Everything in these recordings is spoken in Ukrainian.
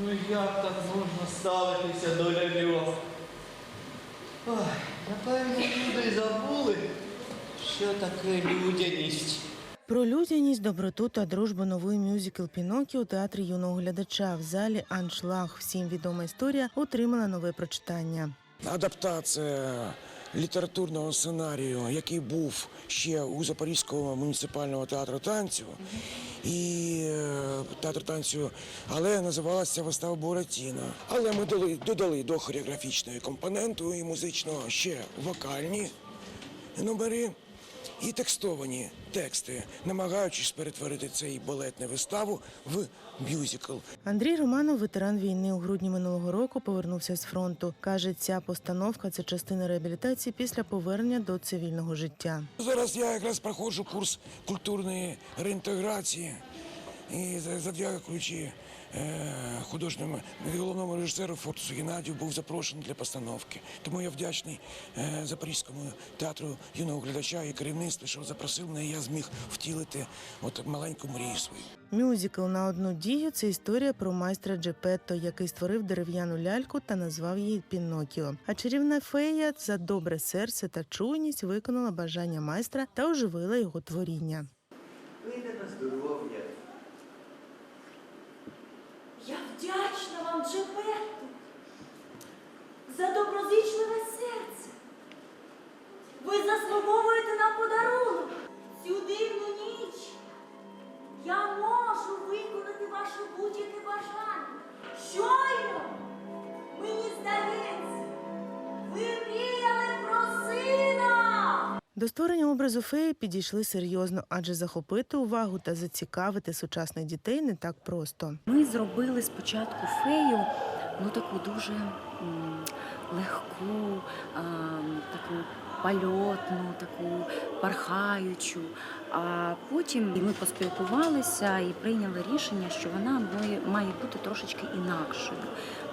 Ну як так можна ставитися до ляльок? Ой, напевно, люди забули, що таке людяність. Про людяність, доброту та дружбу новий мюзикл Пінокіо у театрі юного глядача в залі Аншлаг. Всім відома історія отримала нове прочитання. Адаптація літературного сценарію, який був ще у Запорізького муніципального театру танцю і е, театру танцю, але називалася вистава Буратіна. Але ми додали, додали до хореографічної компоненту і музичного ще вокальні номери і текстовані тексти, намагаючись перетворити цей балетну виставу в мюзикл. Андрій Романов, ветеран війни у грудні минулого року, повернувся з фронту. каже, ця постановка це частина реабілітації після повернення до цивільного життя. Зараз я якраз проходжу курс культурної реінтеграції. І за- завдячуючи е, художньому головному режисеру Фортусу Геннадію був запрошений для постановки. Тому я вдячний е, Запорізькому театру юного глядача і керівництву, що запросив мене, і я зміг втілити от маленьку мрію свою. Мюзикл на одну дію це історія про майстра Джепетто, який створив дерев'яну ляльку та назвав її Пінокіо. А чарівна фея за добре серце та чуйність виконала бажання майстра та оживила його творіння. Вийде на здоров'я. Я вдячна вам, Джепетту за доброзичливе серце. Ви заслуговуєте на подарунок цю дивну ніч. Я можу виконати ваше будь-яке бажання. Щойно, До створення образу феї підійшли серйозно, адже захопити увагу та зацікавити сучасних дітей не так просто. Ми зробили спочатку фею, ну таку дуже легку, а, таку польотну, таку пархаючу. А потім ми поспілкувалися і прийняли рішення, що вона має- бути трошечки інакшою.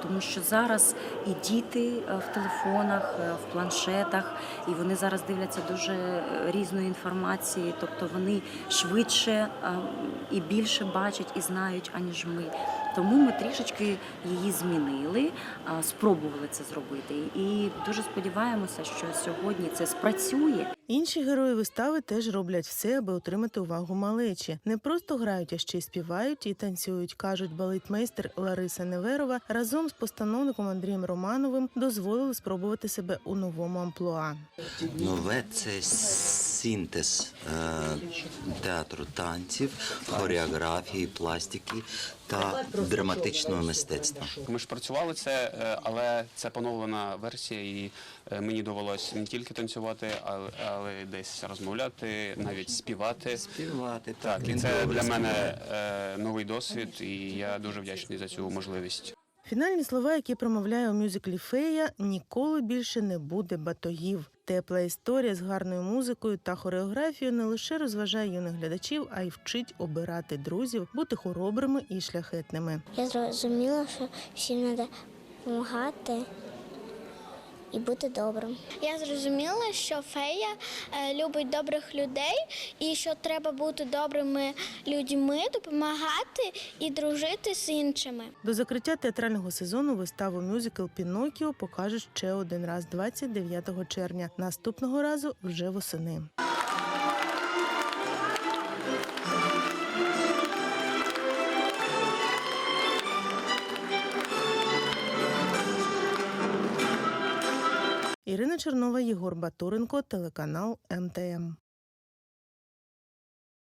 Тому що зараз і діти е, в телефонах, е, в планшетах, і вони зараз дивляться дуже е, різної інформації, тобто вони швидше і більше бачать і знають, аніж ми. Тому ми трішечки її змінили, спробували це зробити. І дуже сподіваємося, що сьогодні це спрацює. Інші герої вистави теж роблять все, аби отримати увагу малечі. Не просто грають, а ще й співають і танцюють, кажуть балетмейстер Лариса Неверова разом з постановником Андрієм Романовим дозволили спробувати себе у новому амплуа. Нове це синтез е, театру танців, хореографії, пластики та драматичного мистецтва. Ми ж працювали це, е, але це поновлена версія, і е, мені довелося не тільки танцювати, але, але десь розмовляти, навіть співати. Співати Так, і це для мене е, новий досвід, і я дуже вдячний за цю можливість. Фінальні слова, які промовляє у мюзиклі Фея, ніколи більше не буде батогів. Тепла історія з гарною музикою та хореографією не лише розважає юних глядачів, а й вчить обирати друзів, бути хоробрими і шляхетними. Я зрозуміла, що всім треба допомагати і бути добрим. Я зрозуміла, що фея е, любить добрих людей і що треба бути добрими людьми, допомагати і дружити з іншими. До закриття театрального сезону виставу мюзикл Пінокіо покажуть ще один раз 29 червня. Наступного разу вже восени. Ірина Чернова, Єгор Батуренко, телеканал МТМ.